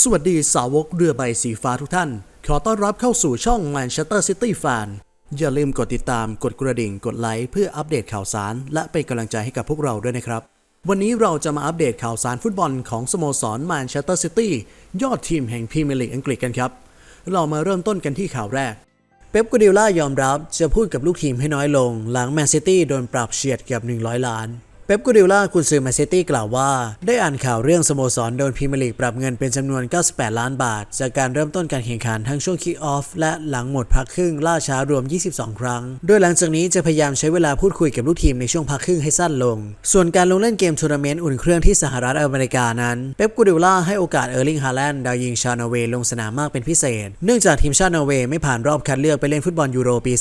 สวัสดีสาวกเรือใบสีฟ้าทุกท่าน ขอต้อนรับเข้าสู่ช่อง Manchester City Fan อย่าลืมกดติดตามกดกระดิ่งกดไลค์เพื่ออัปเดตข่าวสาร และเป็นกำลังใจให้กับพวกเราด้วยนะครับ วันนี้เราจะมาอัปเดตข่าวสารฟุตบอลของสโมสร Manchester City ยอดทีมแห่งพรีเมียร์ลีกอังกฤษกันครับ เรามาเริ่มต้นกันที่ข่าวแรก เป๊ปกดิล่ายอมรับจะพูดกับลูกทีมให้น้อยลง หลังแมนซิตี้โดนปรับเฉียดเกือบ100 ล้าน เป๊ปกูดิล่ากุนซือแมนซิตี้กล่าวว่า ได้อ่านข่าวเรื่องสโมสรโดนพรีเมียร์ลีกปรับเงินเป็นจำนวน 98 ล้านบาท จากการเริ่มต้นการแข่งขันทั้งช่วงคิกออฟและหลังหมดพักครึ่งล่าช้ารวม 22 ครั้ง โดยหลังจากนี้จะพยายามใช้เวลาพูดคุยกับลูกทีมในช่วงพักครึ่งให้สั้นลง ส่วนการลงเล่นเกมทัวร์นาเมนต์อุ่นเครื่องที่สหรัฐอเมริกานั้น เป๊ปกูดิล่าให้โอกาสเออร์ลิงฮาแลนด์ดาวยิงชาวนอร์เวย์ลงสนามมากเป็นพิเศษ เนื่องจากทีมชาตินอร์เวย์ไม่ผ่านรอบคัดเลือกไปเล่นฟุตบอลยูโรปี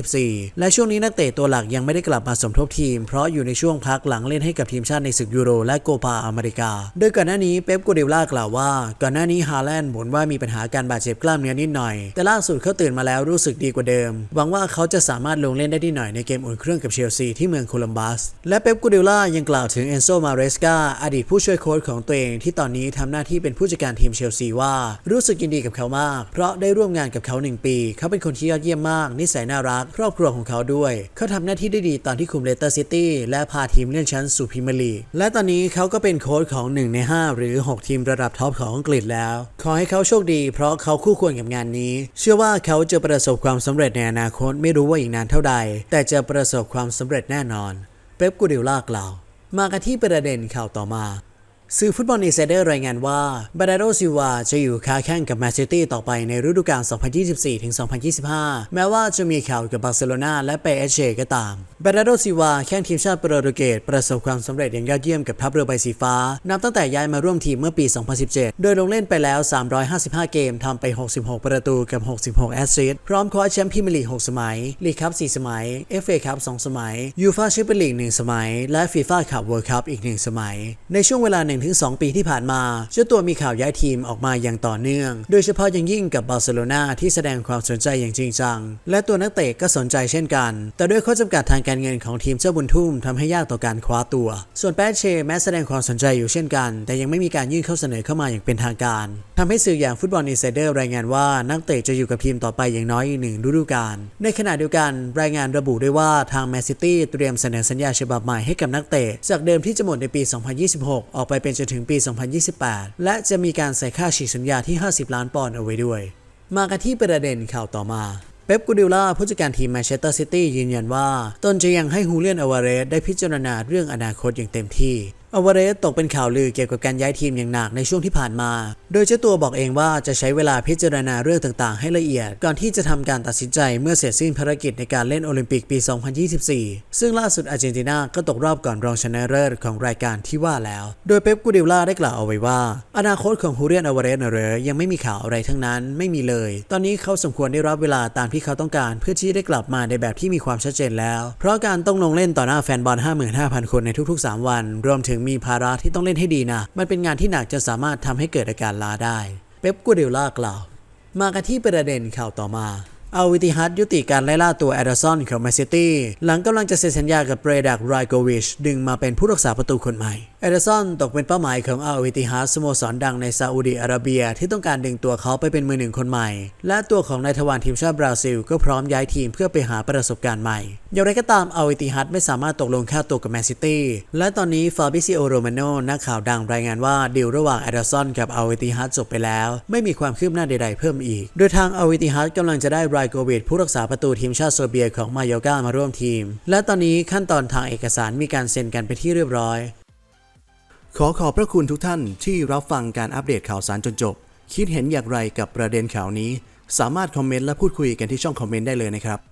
2024 และช่วงนี้นักเตะตัวหลักยังไม่ได้กลับมาสมทบทีม เพราะอยู่ในช่วงพักหลังเล่นให้กับทีมชาติในศึกยูโรและโกปาอเมริกา โดยก่อนหน้านี้เป๊ปกูดิโอล่ากล่าวว่า ก่อนหน้านี้ฮาแลนด์บ่นว่ามีปัญหาการบาดเจ็บกล้ามเนื้อนิดหน่อย แต่ล่าสุดเขาตื่นมาแล้วรู้สึกดีกว่าเดิม หวังว่าเขาจะสามารถลงเล่นได้ดีหน่อยในเกมอุ่นเครื่องกับเชลซีที่เมืองโคลัมบัส และเป๊ปกูดิโอล่ายังกล่าวถึงเอนโซมาเรสกาอดีตผู้ช่วยโค้ชของตัวเองที่ตอนนี้ทำหน้าที่เป็นผู้จัดการทีมเชลซีว่ารู้สึกยินดีกับเขามาก เพราะได้ร่วมงานกับเขาหนึ่งปี เขาเป็นคนที่ยอดเยี่ยมมาก นิสัยน่ารัก ครอบครัวของเขาด้วย เขาทำหน้าที่ได้ดีตอนที่คุมเลสเตอร์ซิตี้และพาทีมเลื่อนชั้นสู่พรีเมียร์ลีกและตอนนี้เขาก็เป็นโค้ชของ 1 ใน 5 หรือ 6 ทีมระดับท็อปของอังกฤษแล้ว ขอให้เขาโชคดี เพราะเขาคู่ควรกับงานนี้ เชื่อว่าเขาจะประสบความสำเร็จในอนาคตไม่รู้ว่าอีกนานเท่าใด แต่จะประสบความสำเร็จแน่นอน เป๊ปกูดิลล่ากล่าว มากันที่ประเด็นข่าวต่อมา สื่อฟุตบอลอินไซเดอร์รายงานว่าบาดาโดซิวาจะอยู่ค้าแข่งกับแมนซิตี้ต่อไปในฤดูกาล 2024-2025 แม้ว่าจะมีข่าวกับบาร์เซโลนาและเปเอเชก็ตามบาดาโดซิวาแข่งทีมชาติโปรตุเกสประสบความสำเร็จอย่างยอดเยี่ยมกับทัพเรือใบสีฟ้า นับตั้งแต่ย้ายมาร่วมทีมเมื่อปี 2017 โดยลงเล่นไปแล้ว 355 เกมทำไป 66 ประตูกับ 66 แอสซิสต์พร้อมคว้าแชมป์พรีเมียร์ลีก 6 สมัย ลีกคัพ 4 สมัย FA คัพ 2 สมัยยูฟ่าแชมเปี้ยนลีก 1 สมัย และฟีฟ่าคัพเวิลด์คัพอีก 1 สมัย ในช่วงเวลา1-2 ปีที่ผ่านมาเจ้าตัวมีข่าวย้ายทีมออกมาอย่างต่อเนื่อง โดยเฉพาะอย่างยิ่งกับบาร์เซโลนาที่แสดงความสนใจอย่างจริงจัง และตัวนักเตะก็สนใจเช่นกัน แต่ด้วยข้อจำกัดทางการเงินของทีมเจ้าบุญทุ่มทำให้ยากต่อการคว้าตัว ส่วนแปดเชแม้แสดงความสนใจอยู่เช่นกัน แต่ยังไม่มีการยื่นข้อเสนอเข้ามาอย่างเป็นทางการทำให้สื่ออย่างฟุตบอลอินไซเดอร์รายงานว่านักเตะจะอยู่กับทีมต่อไปอย่างน้อยอีกหนึ่งฤดูกาลในขณะเดียวกันรายงานระบุด้วยว่าทางแมนซิตี้เตรียมเสนอสัญญาฉบับใหม่ให้กับนักเตะจากเดิมที่จะหมดในปี 2026 ออกไปเป็นจนถึงปี 2028 และจะมีการใส่ค่าฉีกสัญญาที่ 50 ล้านปอนด์เอาไว้ด้วย มากันที่ประเด็นข่าวต่อมาเป๊ปกูดิโอล่าผู้จัดการทีมแมนเชสเตอร์ซิตี้ยืนยันว่า ตนจะยังให้ฮูเลียนอวาเรสได้พิจารณาเรื่องอนาคตอย่างเต็มที่ อวเรสตกเป็นข่าวลือเกี่ยวกับการย้ายทีมอย่างหนักในช่วงที่ผ่านมา โดยเจ้าตัวบอกเองว่าจะใช้เวลาพิจารณาเรื่องต่างๆ ให้ละเอียด ก่อนที่จะทำการตัดสินใจเมื่อเสร็จสิ้นภารกิจในการเล่นโอลิมปิกปี 2024 ซึ่งล่าสุดอาร์เจนตินาก็ตกรอบก่อนรองชนะเลิศของรายการที่ว่าแล้ว โดยเป๊ปกูดิโอล่าได้กล่าวเอาไว้ว่า อนาคตของฮูเลียนอวเรสเนเรยังไม่มีข่าวอะไรทั้งนั้นไม่มีเลย ตอนนี้เขาสมควรได้รับเวลาตามที่เขาต้องการ เพื่อที่ได้กลับมาในแบบที่มีความชัดเจนแล้ว เพราะการต้องลงเล่นต่อหน้าแฟนบอล 55,000 คนในทุกๆ 3 วัน รวมถึงมีภาระที่ต้องเล่นให้ดีนะ มันเป็นงานที่หนักจะสามารถทำให้เกิดอาการล้าได้ เป๊ปกูดิโอล่ากล่าว มากันที่ประเด็นข่าวต่อมาเอาวิติฮัตยุติการไล่ล่าตัวแอดเซอนของแมนซิตี้หลังกำลังจะเซ็นสัญญากับเบรดักไรโกวิชดึงมาเป็นผู้รักษาประตูคนใหม่แอดเซอนตกเป็นเป้าหมายของอัลวิติฮัตสโมสรดังในซาอุดีอาระเบียที่ต้องการดึงตัวเขาไปเป็นมือหนึ่งคนใหม่ และตัวของนายทวารทีมชาติบราซิล ก็พร้อมย้ายทีมเพื่อไปหาประสบการณ์ใหม่ อย่างไรก็ตามอัลวิติฮัตไม่สามารถตกลงค่าตัวกับแมนซิตี้ และตอนนี้ฟาบิซิโอโรมาโนนักข่าวดังรายงานว่าดีลระหว่างแอดเซอนกับอัลวิติฮัตจบไปแล้ว ไม่มีความคืบหน้าใด ๆ เพิ่มอีก โดยทางอัลวิติฮัตกำลังจะได้ไรโกวิชผู้รักษาประตูทีมชาติเซเบียของมาโยกามาร่วมทีม และตอนนี้ขั้นตอนทางเอกสารมีการเซ็นกันไปที่เรียบร้อย ขอขอบพระคุณทุกท่านที่รับฟังการอัปเดตข่าวสารจนจบ คิดเห็นอย่างไรกับประเด็นข่าวนี้ สามารถคอมเมนต์และพูดคุยกันที่ช่องคอมเมนต์ได้เลยนะครับ